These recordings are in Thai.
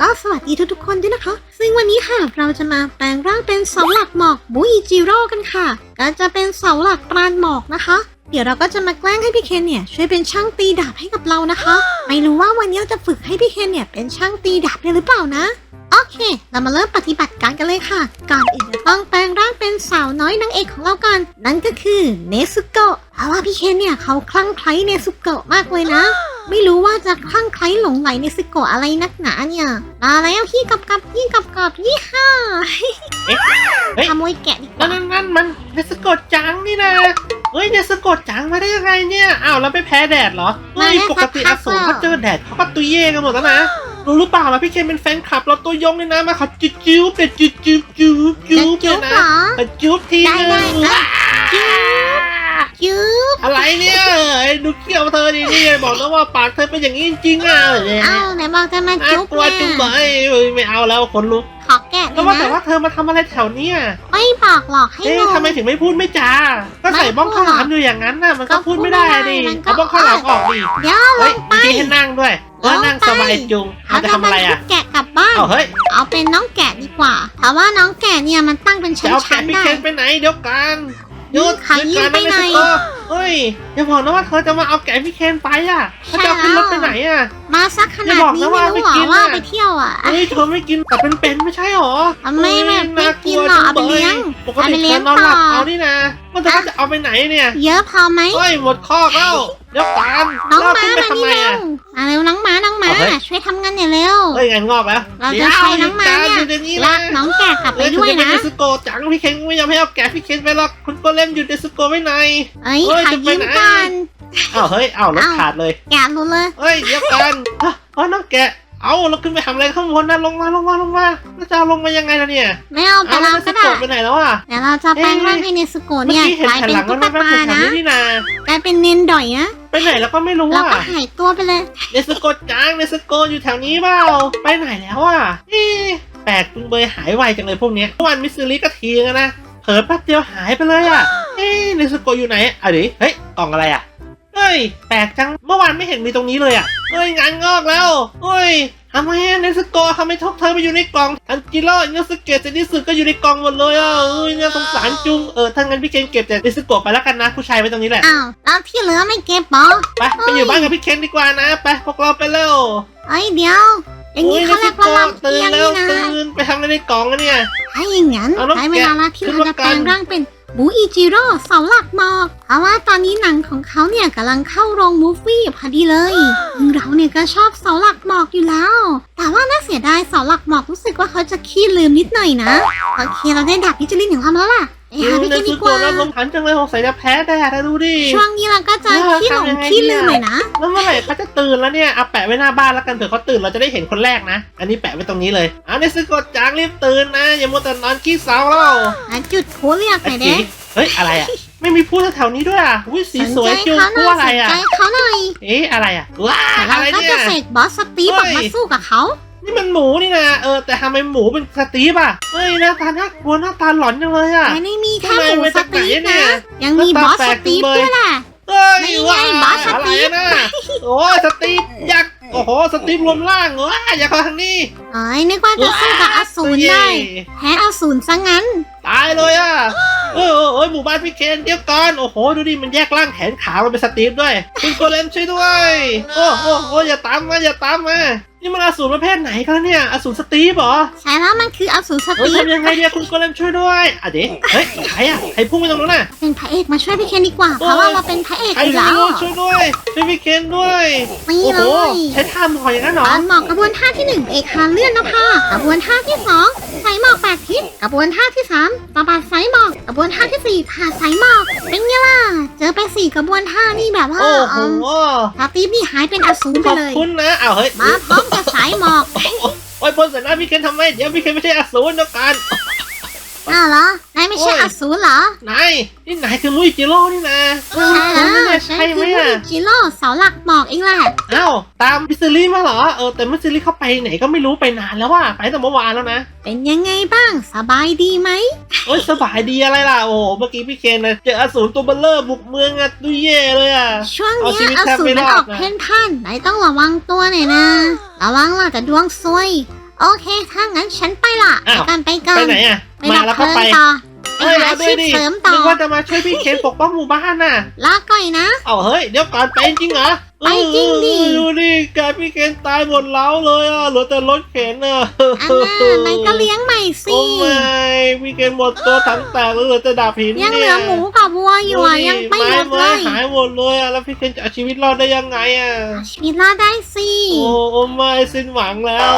ก็สวัสดีทุกๆคนด้วยนะคะ ซึ่งวันนี้ค่ะเราจะมาแปลงร่างเป็นเสาหลักหมอกบุยจิโร่กันค่ะก็จะเป็นเสาหลักปราณหมอกนะคะ เดี๋ยวเราก็จะมาแกล้งให้พี่เคนเนี่ยช่วยเป็นช่างตีดาบให้กับเรานะคะ ไม่รู้ว่าวันนี้เราจะฝึกให้พี่เคนเนี่ยเป็นช่างตีดาบได้หรือเปล่านะโอเค เรามาเริ่มปฏิบัติการกันเลยค่ะ ก่อนอื่นจะต้องแปลงร่างเป็นสาวน้อยนางเอกของเรากัน นั่นก็คือเนซุโกะเพราะว่าพี่เคนเนี่ยเขาคลั่งไคล้เนซุโกะมากเลยนะ ไม่รู้ว่าจะคลั่งไคล้หลงไหลเนซุโกะอะไรนักหนาเนี่ยมาแล้วพี่กับกับพี่กับกับยี่ห้าเฮ้ย ขโมยแกะดีกว่านั่นนั่นมันเนสโกดจังนี่นะเฮ้ยเนสโกดจังมาได้ยังไงเนี่ยอ้าวแล้วไม่แพ้แดดเหรอเฮ้ยปกติอสูรเขาเจอแดดเขาก็ตุยเย่กันหมดแล้วนะรู้หรือเปล่าล่ะพี่เคนเป็นแฟนคลับเราตัวยงเลยนะมาขอจุ๊บจุ๊บเด็ดจุ๊บจุ๊บจุ๊บจะจุ๊บจุ๊บเนี่ยเหรนะอขอจุ๊บทีได้นึได้ง นะจุ๊บ จุ๊บอะไรเนี่ยไอ้ดูเขี้ยวเธอดินี่บอกแล้วว่าปากเธอเป็นอย่างนี้จริงๆอะเอ้าไหนบอกจะมาน่าจุ๊บกลัวจุ๊บแม่เอ้ยไม่เอาแล้วขนลุกขอแกะเลแล้วยว่าแต่นะว่าเธอมาทำอะไรแถวเนี้ยไม่บอกหรอกให้เอ๊ะงงทำไมถึงไม่พูดไม่จา ก็ใส่บ้องข้าวหลามอยู่อย่างนั้นน่ะมันก็ก็พูพูดดไม่ไม่ได้ได้ดิมันก็เอาบ้องข้าวหลามออกดิเดี๋ยวลเฮ้ยงไปมีที่ให้นั่งด้วยเออนั่งสบายจุงเขาเราจะจะทำอะไรบรรทุอะกแกะกลับบ้าน เอาเฮ้ย เอาเป็นน้องแกะดีกว่าเพราะว่าน้องแกะเนี่ยมันตั้งเป็นจะเอาชั้แกะนพี่ๆได้เคนไปไหนเดี๋ยวกัน หยุดขายยิ้มหดก่อไปไหนม่สกอร์เฮ้ย อย่าบอกนะว่าเธอจะมาเอาแกะพี่เคนไปอะเธอจะเอาขึ้นรถไปไหนอะ มาสักขนาดอย่าบอกนี้นะไม่ว่ารู้เหรอไม่กินว่าน่ะไปเที่ยวอะเฮ้ยเธอไม่กินแต่เป็นๆไม่ใช่หรอทำไมแบบไม่ฮ้ยกินหรอกเอาไปเลี้ยงปกเอาติไปเธเลี้ยองนอนหลับต่อเอานี่นะว่าเธออะจะเอาไปไหนเนี่ย เยอะพอไหมเฮ้ยหมดข้อแล้วเดี๋ยวกันน้องเราม้าขึ้นไปมาทำนี่ไมเร็วอะมาเร็วน้องม้าน้องม้าเอาเฮ้ยช่วยทำงานเนี่ยเร็วเฮ้ยงานงอกแล้วเราจะใช้น้องม้าเนี่ยดี๋วดี๋วนี้ลานะกน้องแกะกลับไปด้วยนะเฮ้ถึงจเป็เดสโกจังพี่เคนไม่ยอมให้เอาแกะพี่เคนไปหรอกคุณโกเล่มอยู่เดสโกไว้ไหนเอ้ยเฮ้ยขายจะไปยิ้มไหนกันอ้าวเฮ้ยอ้าวรถอ้าว ขาดเลยแกะรู้เลยเฮ้ยเดี๋ยวกันฮะเฮ้ยน้องแกะเอาเราขึ้นไปทำอะไรข้างบนนะลงมาลงมาลงมาแล้วจะเอาลงมายังไงล่ะเนี่ยไม่เอาไปเอาเราแล้วเดก็สได้โกไปไหนแล้วอะ เดี๋ยวเราจะแปลงร่างให้เนสโกะเมื่อเนี่ยกี้เห็นกลายแผ่นเป็นหลังตุ๊มันกแม่แถตาวนะนี้นี่นากลายเป็นเนนดอยนะไปไหนแล้วก็ไม่รู้เราอะก็หายตัวไปเลยเดสโกจังเดสโกอยู่แถวนี้เปล่าไปไหนแล้วอะเอ๊ะแปลกจุงเบยหายไวจังเลยพวกเนี้ยเมื่อวานมิสซิลิก็ทีกันนะเผลอแป๊บเดียวหายไปเลยอะเอ๊ะเดสโกอยู่ไหนอะดิเฮ้ย กล่องอะไรอะเฮ้ย แปลกจัง เมื่อวานไม่เห็นมีตรงนี้เลยอะเฮ้ย งานงอกแล้วเฮ้ยทำไมอะเนสโกทำไมทุกเธอไปอยู่ในกล่องอันจิโร่อินสเกตเซนิสึก็อยู่ในกล่องหมดเลยอะเอ้ยน่าสงสารจุง เออ ถ้างั้นพี่เคนเก็บแต่เนสโกไปแล้วกันนะ ผู้ชายไว้ตรงนี้แหละ อ้าวแล้วที่เหลือไม่เก็บปอไปไปอยู่บ้านกับพี่เคนดีกว่านะ ไปพวกเราไปเร็วเอ้ยเดี๋ยว อย่างนี้เขาเรียกว่าลำตื่เอีนยงแล้นี่วนะตื่นไปทำอะไรในกล่องอะเนี่ยถ้าอย่างนั้นเอาแล้วได้เวลาละที่ขึ้นเรามาจะแปลกันงร่างเป็น บูอิจิโร่เสาหลักหมอกเพราะว่าตอนนี้หนังของเขาเนี่ยกำลังเข้าโรงมูฟวี่พอดีเลยซึ่งเราเนี่ยก็ชอบเสาหลักหมอกอยู่แล้ว แต่ว่าน่าเสียดายเสาหลักหมอกรู้สึกว่าเขาจะขี้ลืมนิดหน่อยนะ โอเคเราได้ดับพิจลินของเรามาแล้วล่ะไป หาพี่ในกันดีสุกโกว่าแล้วลมพันจังเลยสงสัยจะแพ้แดดอะดูดิช่วงนี้เราก็จะเออขี้หลงทำยังไงขี้ลืมเนี่ยหน่อยนะแล้วเมื่อไหร่เขาจะตื่นแล้วเนี่ยเอาแปะไว้หน้าบ้านแล้วกันเผื่อเขาตื่นเราจะได้เห็นคนแรกนะ อันนี้แปะไว้ตรงนี้เลยอะในสุโกจางรีบตื่นนะอย่ามัวแต่นอนขี้เสาแล้วอะจุดโพเรียกหน่อยเด้เฮ้ยอะไรอะไม่มีผู้แถวนี้ด้วยอะอุ้ยสีสวยจุงเขาหผู้น่อยอะไรสนอะใจเขาหน่อยเอ๊ะอะไรอะว้าแต่เราอะไรก็เนี่จะยเสกบอสสตีฟออกมาเฮ้ยสู้กับเขา นี่มันหมูนี่นะเออแต่ทำไมหมูเป็นสตีฟอะเฮ้ยหน้าตาน่ากลัวหน้าตาหลอนจังเลยอะไม่ได้มีแค่ทำไมหมูมาสจากไหนตีฟเนี่นะยยังมีบอสสตีฟด้วยล่ะเฮ้ยนี่ไงว้าบอสสอะไรตีฟนะโอ้ยสตีฟยักษ์โอ้โหสตีฟรวมร่างว้าอย่าเข้าทางนี้เอ้ยนึกว่าจะสู้กับอสูรได้แพ้อสูรซะงั้น ตายเลยอะ เออเออเออหมู่บ้านพี่เคนเดี๋ยวก่อนโอ้โหดูดิมันแยกร่างแขนขามันเป็นสตีฟด้วยคุณโกเลมช่วยด้วย โอ้โอ้โอ้อย่าตามมาอย่าตามมานี่มันอสูรประเภทไหนกันเนี่ยอสูรสตีฟเหรอใช่แล้วมันคืออสูรสเฮ้ยตีฟทำยังไงเนี่ยคุณโกเลมช่วยด้วยอะเดี๋ยวเฮ้ยใครอะใครพุ่งไปตรงนั้นน่ะ เป็นพระเอกมาช่วยพี่เคนดีกว่าเพราะว่าเราเป็นพระเอกใครอยู่ช่วยแล้วด้วยช่วยด้วยช่วยพี่เคนด้วย นี่โอ้เลโหยใช้ท่าหมออย่างนั้นเหรอตอนหมอกกระบวนท่าที่หนึ่งเอกหาเลื่อนนภากระบวนท่าที่สองสายหมอกแปดทิศกระบวนท่าที่สามตะบัดสายหมอกกระบวนท่าที่สี่ผ่าสายหมอกเป็นไงล่ะ เจอไปสี่กระบวนท่านี่แบบว่าโอ้โหสตีฟนี่หายเป็นอสูรไปขอบเลยคุณนะอ้าวเฮ้ยมาพร้อมกับสายหมอกโอ้ยพ่นใส่หน้าพี่เคนทำไมเดี๋ยวพี่เคนไม่ใช่อสูรเดียวกันอ้าวเหรอนาย ไม่ใช่โอ้ยอสูรเหรอนายนี่นายคือมุยจิโร่นี่นะเออใช่คุณแล้วนี่ฉันใช่ไหมคือผู้อะหญิงจิโร่เสาหลักหมอกเองแหละเอ้าตามมิสซิลี่มาเหรอเออแต่มิสซิลี่เข้าไปไหนก็ไม่รู้ไปนานแล้วว่ะไปแต่เมื่อวานแล้วนะเป็นยังไงบ้างสบายดีไหมโอ้ยสบายดีอะไรล่ะโอ้โหเมื่อกี้พี่เคนนะเจออสูรตัวเบลเลอร์บุกเมืองอะดูเย่เลยอะช่วงเอาเนี้ชียวิตอแทบสูรไม่มันรอออดกนะ เพ่นพ่านไหนต้องระวังตัวหน่อยนะ ระวังล่ะแต่ดวงซวย โอเคถ้างั้นฉันไปละไปอ้าวกันไปกันไปไหนอะไปมาดับแล้วเพก็ลิงไป ต่อ ไปเฮ้ยหาเราอาด้วยชีพดิเสริมต่อนึกว่าจะมาช่วยพี่เคนปกป้องหมู่บ้านน่ะลาก่อยนะ เอาเฮ้ยเดี๋ยวก่อนไปจริงเหรอไปจริงดิเออดูดิแกพี่เคนตายหมดแล้วเลยอะเหลือแต่รถเข็นอะอันน่ะนายก็เลี้ยงใหม่สิโอ้ไม่พี่เคนหมดตัวทั้งแตกแล้วเหลือแต่ดาบหินยังเหเนี่ลืยอหมูกับวัวอยู่อะยังไม่หมดเลไม้ยหายหมดเลยอะแล้วพี่เคนจะเอาชีวิตรอดได้ยังไงอะชีวิตรอดได้สิโอ้โอ้ไม่สิ้นหวังแล้ว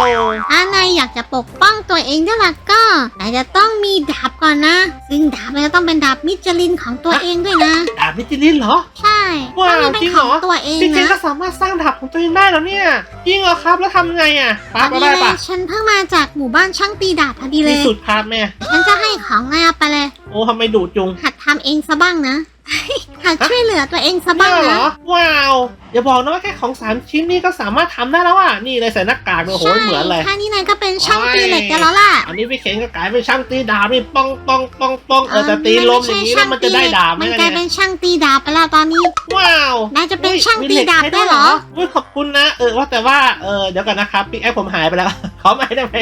ถ้านายอยากจะปกป้องตัวเองด้วยล่ะก็นายจะต้องมีดาบก่อนนะ ซึ่งดาบมันจะต้องเป็นดาบมิชลินของตัวเองด้วยนะ ดาบมิจิลินเหรอ ใช่ว้าวต้องมีเป็นจริงขเหรอ องตัวเองพี่เคนนะก็สามารถสร้างดาบของตัวเองได้แล้วเนี่ยจริงเหรอครับแล้วทำไงอะพปาอก็ดีได้เลปะยฉันเพิ่งมาจากหมู่บ้านช่างตีดาบพอดีเลที่ย สุดครับแม่ฉันจะให้ของนายเอาไปเลย โอ้ทำไมดุจุงหัดทำเองซะบ้างนะ หัดช่วยเหลือตัวเองซะบ้างเนี่ยเหรนะ อ ว้าวอย่าบอกนะว่าแค่ของสามชิ้นนี่ก็สามารถทำได้แล้วอะ นี่เลยใส่หน้ากากเลยโอ้โหใช่เหมือนเลย แค่นี้นายก็เป็นช่างตีโอ้ยเหล็กกันแล้วล่ะอันนี้พี่เข็งก็กลายเป็นช่างตีดาบนี่ป้องป้องป้องป้องเออแต่ตีลมอย่างนี้แล้วมันจะได้ดาบไหมมันล่ะกลายเนี่เป็ยนช่างตีดาบไปแล้วตอนนี้ ว้าว นายจะเป็นอุ๊ยช่างมีตีล็กดาบให้ได้เหรอ อุ้ยขอบคุณนะ เออว่าแต่ว่าเออเดี๋ยวกันนะครับปิ๊กแอปผมหายไปแล้ว ขอไม่ได้ไหม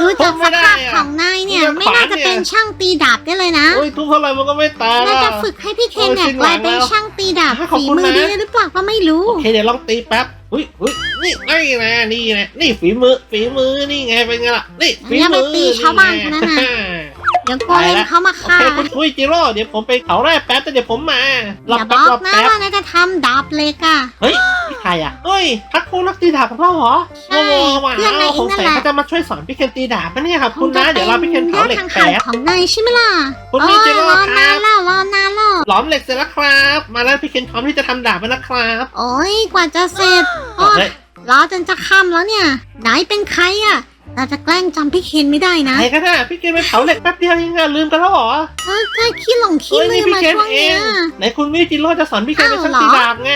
ดูจากผมไม่สได้ภาพอะของนายเนี่ยยังไม่ขวาน่าจะเนี่ยเป็นช่างตีดาบได้เลยนะอุ้ยทุบเท่าไหร่มันก็ไม่ตายน่าอะจะฝึกให้พี่เคนเนี่ยโอ้ยสิ้นกหวัลายงเป็นแล้วช่างตีดาบขอบฝีคุณมือนะได้หรือเปล่าก็ไม่รู้โอเคเดี๋ยวลองตีแป๊บอุ้ยอุ้ยนี่นี่นะนี่นะนี่ฝีมือฝีมือนี่ไงเป็นไงล่ะนี่ฝีอย่าไปมือตีชาวบ้านคนนั้นน่ะเดี๋ยวโกเลมเขามาโอฆ่าเคคุณคุยจิโร่เดี๋ยวผมไปเขาแร่แป๊บแต่เดี๋ยวผมมาอย่าบแป๊อบกรอนะแป๊บว่านายจะทำดาบเหล็กอะเฮ้ยพี่ใครอะเฮ้ยทักคูนักตีดาบของเราเหรอใช่โอ้โหว้าเพื่อนนายเองสงสัยนั่นแหละเขาจะมาช่วยสอนพี่เคนตีดาบปะเนี่ยครับคุณนะงจเดี๋ยวเราพี่เคนเผาเหล็กญติแป๊ห่างบๆของนายใช่ไหมล่ะคุณโอ้มียจิโร่รอครันานบแล้วรอนานแล้วหลอมเหล็กเสร็จแล้วครับ มาแล้วพี่เคนพร้อมที่จะทำดาบแล้วนะครับโอ้ยกว่าจะเสร็จโอ้ยเฮ้ยรอจนจะค่ำแล้วเนี่ยไหนเป็นใครอะ เราจะแกล้งจำพี่เคนไม่ได้นะไหนกันน่ะพี่เคนไปเผาเหล็กแป๊บเดียวเองอะลืมกันแล้วเหรอเออใช่ขี้หลงขี้เฮ้ยลืนี่มพี่มาเคนช่วงเอเนี้งยไหนคุณวิจิโร่จะสอนพี่เคนเป็นอ้าวช่างเหรอตีดาบไง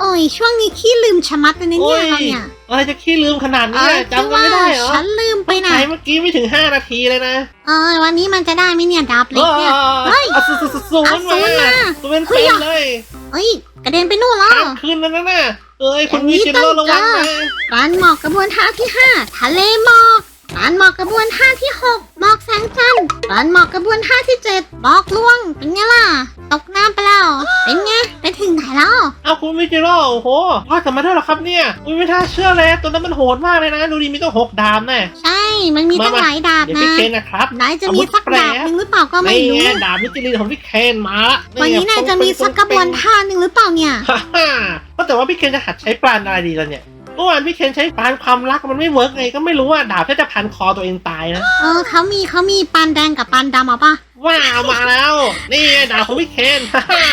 โอ้ยช่วงนี้ขี้ลืมชะมัดเลยนะโอ้เนี่ยยเราเนี่ยอะไรจะขี้ลืมขนาดเอนี้ออะจำกันไม่ได้เหรอฉันลืมไปนะ ใช้เมื่อกี้ไม่ถึง 5 นาทีเลยนะเออวันนี้มันจะได้ไหมเนี่ยดาบเหล็กเนี่ย เฮ้ยเอาสูสูสูสูนเอาศูนย์มามาสูเป็นเฮ้เป็ยนเลยเอ้ยกระเด็นไปนู่นแล้ว ข้ามคืนแล้วนะน่ะ เอ้ยคุณอย่างนี้วิจิโร่ต้ระองวังเจอนะการหมอกกระบวนท่าที่ 5 ทะเลหมอกการหมอกกระบวนท่าที่ 6 หมอกแสงจันทร์การหมอกกระบวนท่าที่ 7 บอกลวง เป็นไงล่ะ ตกน้ำไปแล้ว เป็นไงไป ถึงไหนแล้ว เอาคุณวิจิโร่โอ้โหรอดกลับมาด้วยเหรอครับเนี่ยอุ้ยไม่น่าเชื่อเลยตัวนั้นมันโหดมากเลยนะ ดูดิมีต้องหกดามแน่ใช่ มันมีตั้งมามาหลายดาบเดี๋ยวนะพี่เคนนะครับไหนจะมีสักดาบหนึ่งหรือเปล่าก็ไม่นี่รู้ไงดาบมิจิลินของพี่เคนมาละวันนี้นายจะมีสักกระบวนท่าหนึ่งหรือเปล่าเนี่ย ฮ่าฮ่าก็แต่ว่าพี่เคนจะหัดใช้ปราณอะไรดีล่ะเนี่ยเมื่อวานพี่เคนใช้ปราณความรักมันไม่เวิร์กไงก็ไม่รู้ว่าดาบแค่จะพันคอตัวเองตายนะ เออเขามีเขามีปานแดงกับปานดำเอาปะ ว้าวมาแล้ว นี่ไงดาบของพี่เคนฮ่าฮ่า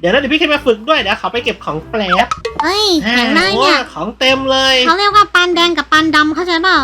เดี๋ยวนะเดี๋ยวพี่เคนมาฝึกด้วยเดี๋ยวเขาไปเก็บของแปลกเฮ้ยอย่างนายโอ้เนี่ย ของเต็มเลย เขาเรียกว่าปานแดงกับปานดำเข้าใจเปล่า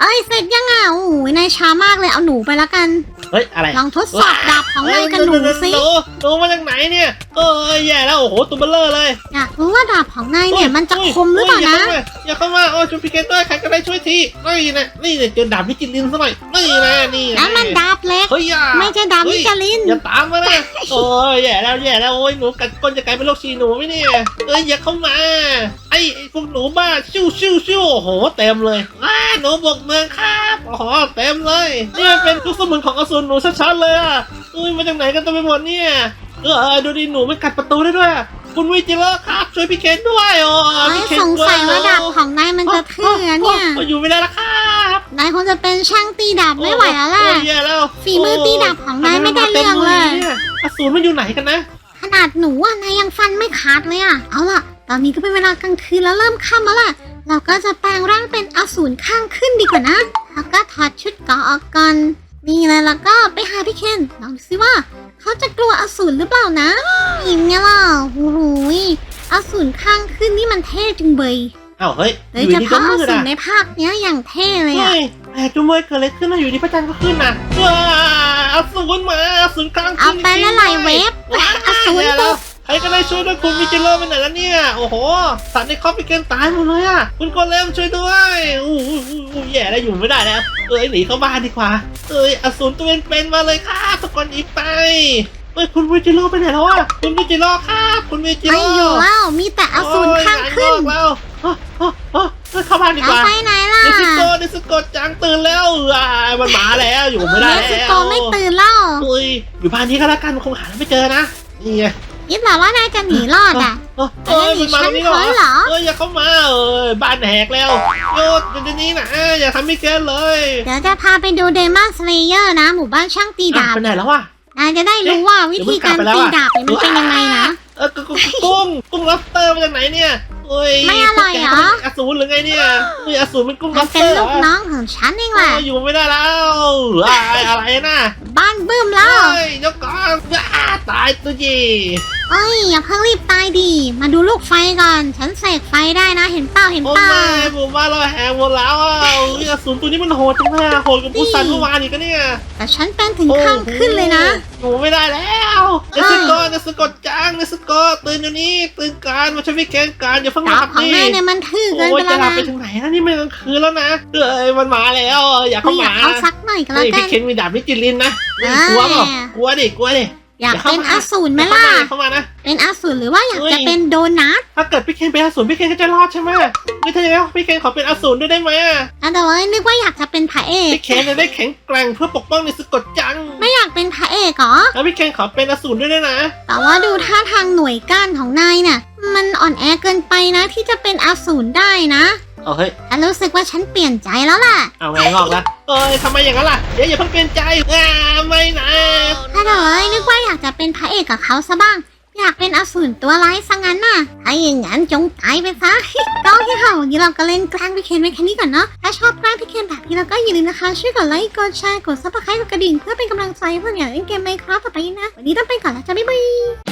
เอ้ยเสร็จยังอะโอ้ยนายช้ามากเลยเอาหนูไปละกัน เฮ้ยอะไรลองทดสอบดาบของนายกับหนูสิหนูหนูมาจากไหนเนี่ยเออแย่แล้วโอ้โหตัวเบลเลอร์เลยอยากรู้ว่าดาบของนายเนี่ยมันจะคมหรือเปล่านะอย่าเข้ามาอย่าเข้ามาโอ้ช่วยพี่เคนด้วยใครก็ได้ช่วยทีนี่นะนี่เนี่ยเจอดาบพิจิตรินซะหน่อยนี่นะนี่นั่นมันดาบเล็กเฮ้ยอย่าไม่ใช่ดาบมิชลินอย่าตามมานะโอ้ยแย่แล้วแย่แล้วโอ้ยหนูกัดก้นจะกลายเป็นโรคชีหนูไหมเนี่ยเอ้ยอย่าเข้ามาไอ้ไอ้พวกหนูบ้าชิวชิวชิวโอ้โหเต็มเลยว้าหนูบกเมืองครับโอ้โหเต็มเลยนี่มันเป็นลูกสมุนของอสูรหนูชัดๆเลยอะอุ้ยมาจากไหนกันเต็มไปหมดเนี่ยเออเออดูดิหนูมันกัดประตูได้ด้วย คุณวิจิโร่ครับช่วยพี่เคนด้วยโอ้เอ้ยพี่เคนสงสัยว่าดาบของนายมันจะทื่อนะเนี่ยโอ้อยู่ไม่ได้แล้วครับนายคงจะเป็นช่างตีดาบไม่ไหวแล้วล่ะโอ้ยแย่แล้วฝีมือตีดาบของนายไม่ได้เรื่องเลยนี่อสูรมันอยู่ไหนกันนะขนาดหนูอะนายยังฟันไม่ขาดเลยอะเอาล่ะ ตอนนี้ก็เป็นเวลากลางคืนแล้วเริ่มค่ำแล้วล่ะ เราก็จะแปลงร่างเป็นอสูรข้างขึ้นดีกว่านะ แล้วก็ถอดชุดเกราะออกก่อน นี่เลยแล้วก็ไปหาพี่เคนลองดูสิว่า เขาจะกลัวอสูรหรือเปล่านะอิมเนี่ยล่ะโอ้โหยอสูรข้างขึ้นนี่มันเท่จึงเบยเอ้าเฮ้ยโดอยยู่เฉดีก็พาะอมืดสูรอะในภาคเนี้ยอย่างเท่เลยอะเฮ้ยไปแหมจุ้มเว้ยเกิดอะไรขึ้นนะอยู่ดีพระจันทร์ก็ขึ้นนะว้าอสูรมาอสูรกลางเอาไปละลายเว็บว้าอสูรแย่บุแล้วก ใครก็ได้ช่วยด้วยคุณมิจิโร่ไปไหนแล้วเนี่ย โอ้โห สัตว์ในครอบครัวเกนตายหมดเลยอะ คุณโกเลมช่วยด้วยอู้หูอู้หูแย่แล้วอยู่ไม่ได้แล้ว เอ้ยหนีเข้าบ้านดีกว่า เอ้ยอสูรตัวเป็นๆมาเลยครับทุกคนหนีไปเอ้ยคุณมิจิโร่ไปไหนแล้วอะคุณมิจิโร่ครับคุณมิจิไม่โร่อยู่แล้วมีแต่อสูรข้างขึ้นโอ้ยงานงอกแล้วเอ้ยเอ้ยเอ้ยเอ้ยเข้าบ้านดีแล้กวว่าไปไหนล่ะเนสโกเนสโกจังตื่นแล้วอ่ามันมาแล้วอยู่ไม่ได้เนแล้วสโกไม่ตื่นแล้วเฮ้ยอยู่บ้านนี้ก็แล้วกันคงหาไม่เจอนะนี่ไง คิดเหรอว่านายจะหนีรอดอะเอ้ยเอ้ยมันมาตรงนี้เหรอฉันขอเหรอเอ้ยอย่าเข้ามาเอ้ยบ้านแหกแล้วหยุดอยู่ที่นี่นะอย่าทำไม่เกินเลย เดี๋ยวจะพาไปดูเดมอนสเลเยอร์นะ หมู่บ้านช่างตีอะดาบไปไหนแล้ววะนายจะได้รู้ว่าวิธีการตีดาบเนี่ยมันเป็นยังไงนะเออกุ้งกุ้งกุ้งล็อบสเตอร์มาจากไหนเนี่ย เอ้ยไม่อร่อยเหรอพวกแกเป็นอสูรหรือไงเนี่ยเฮ้ยอสูรเป็นกุ้งล็มัอนบสเป็เตนอร์เหรลูอกน้องของฉันเองเอแหละออยู่ไม่ได้แล้วอ่าอะไรนะบ้านบึ้มแล้วเฮ้ยยกก่อนอ่าตายตัวจีเอ้ยอย่าเพิ่งรีบตายดีมาดูลูกไฟก่อน ฉันเสกไฟได้นะ เห็นเปล่าเห็นโอ้เปล่าไม่ผมว่าเราแหงหมดแล้วอะเฮ้ยอสูรตัวนี้มันโหดจังเลยอะโหดกว่าผู้สันเมื่อวานอีกก็เนี่ยแต่ฉันเป็นถึงข้างขึ้นเลยนะ โอ้โหไม่ได้แล้วเนเอ้สยโกเนสโกจังเนสโกตื่นอยู่นี่ตื่นการมาช่วยพี่แกงการอย่าเพิ่งหดาลับบของดินายเนี่ยมันทื่อเกินโอ้ไปยแล้จะวหลับนะไปถึงไหนแล้วนี่มันกลางคืนแล้วนะเอ้ยมันมาแล้วอย่าไม่เข้าอยากมาเอาสักหน่อยก็เฮ้แล้วยกัพี่น เคนมีดาบมิจิลินนะเอ้ยกลัวเปล่ากลัวดิกลัวดิ อยากเป็นอสูรไหมเข้าล่ะมาเข้ามานะ เป็นอสูรหรือว่าอยากจะเป็นโดนัท ถ้าเกิดพี่เคนเป็นอสูรพี่เคนก็จะรอดใช่ไหมไม่ถ้าอย่างนั้นพี่เคนขอเป็นอสูรด้วยได้ไหมอะอะแต่ว่านึกว่าอยากจะเป็นพระเอก พี่เคนจะได้แข็งแกร่งเพื่อปกป้องในสกดจัง ไม่อยากเป็นพระเอกเหรอ แล้วพี่เคนขอเป็นอสูรด้วยได้นะ แต่ว่าดูท่าทางหน่วยก้านของนายเนี่ยมันอ่อนแอเกินไปนะที่จะเป็นอสูรได้นะ เอาเฮ้ยฉันรู้สึกว่าฉันเปลี่ยนใจแล้วล่ะเอาไงงอกละเอ้ยทำไมอย่างนั้นล่ะเดี๋ยวอย่าเพิ่งเปลี่ยนใจอ่าไม่นะถ้าเอ้ยนึกว่าอยากจะเป็นพระเอกกับเขาซะบ้าง อยากเป็นอสูรตัวร้ายซะงั้นน่ะถ้าอย่างนั้นจงตายไปซะ ก็ที่ค่ะวันนี้เราก็เล่นแกล้งพี่เคนไว้แค่นี้ก่อนเนาะถ้าชอบแกล้งพี่เคนแบบนี้แล้วก็อย่าลืมนะคะช่วยกดไลค์กดแชร์กดซับสไครต์กดกระดิ่งเพื่อเป็นกำลังใจเพื่ออยากเล่นเกมไมค์ครับต่อไปนะวันนี้ต้องไปก่อนแล้วจ้าบ๊ายบาย